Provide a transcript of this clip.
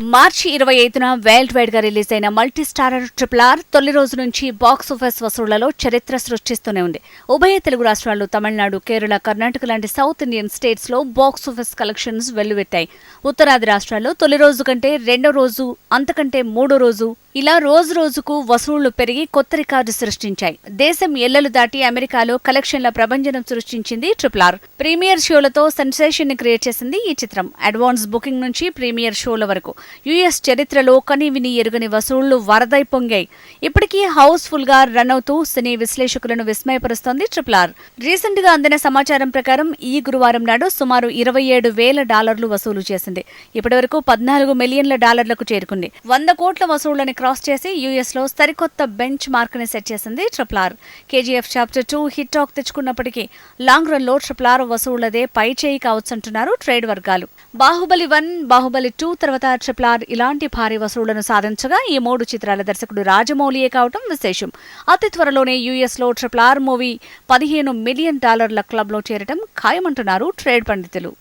మార్చి ఇరవై ఐదున వరల్డ్ వైడ్గా రిలీజ్ అయిన మల్టీ స్టారర్ ట్రిపుల్ ఆర్ తొలి రోజు నుంచి బాక్స్ ఆఫీస్ వసూళ్ళలో చరిత్ర సృష్టిస్తూనే ఉంది. ఉభయ తెలుగు రాష్ట్రాలు తమిళనాడు కేరళ కర్ణాటక లాంటి సౌత్ ఇండియన్ స్టేట్స్లో బాక్స్ ఆఫీస్ కలెక్షన్స్ వెల్లువెత్తాయి. ఉత్తరాది రాష్ట్రాల్లో తొలి రోజు కంటే రెండో రోజు అంతకంటే మూడో రోజు ఇలా రోజు రోజుకు వసూళ్ళు పెరిగి కొత్త రికార్డు సృష్టించాయి. దేశం ఎల్లలు దాటి అమెరికాలో కలెక్షన్ల ప్రభంజనం సృష్టించింది ట్రిపుల్ ఆర్. ప్రీమియర్ షోలతో సెన్సేషన్ని క్రియేట్ చేసింది ఈ చిత్రం. అడ్వాన్స్ బుకింగ్ నుంచి ప్రీమియర్ షోల వరకు. యుఎస్ చరిత్రలో కనీవిని ఎరుగని వసూళ్ళు వరదై పొంగాయి. ఇప్పటికీ హౌస్ఫుల్గా రన్ అవుతూ సినీ విశ్లేషకులను విస్మయపరుస్తోంది ట్రిపుల్ ఆర్. రీసెంట్గా అందిన సమాచారం ప్రకారం ఈ గురువారం నాడు సుమారు ఇరవై ఏడు వేల డాలర్లు వసూలు చేసింది. ఇప్పటివరకు పద్నాలుగు మిలియన్ల డాలర్లకు చేరుకుంది. వంద కోట్ల వసూళ్ళని క్రాస్ చేసి యుఎస్లో సరికొత్త బెంచ్ మార్క్ని సెట్ చేసింది triple R. KGF chapter two hit talk తెచ్చుకున్నప్పటికీ long రన్లో ట్రిపుల్ ఆర్ వసూళ్ళదే పై చేయి కావచ్చంటున్నారు ట్రేడ్ వర్గాలు. బాహుబలి వన్ బాహుబలి టూ తర్వాత ట్రిపుల్ ఇలాంటి భారీ వసూళ్ళను సాధించగా ఈ మూడు చిత్రాల దర్శకుడు రాజమౌళియే కావటం విశేషం. అతి త్వరలోనే యూఎస్లో ట్రిపుల్ ఆర్ మూవీ పదిహేను మిలియన్ డాలర్ల క్లబ్లో చేరటం ఖాయమంటున్నారు ట్రేడ్ పండితులు.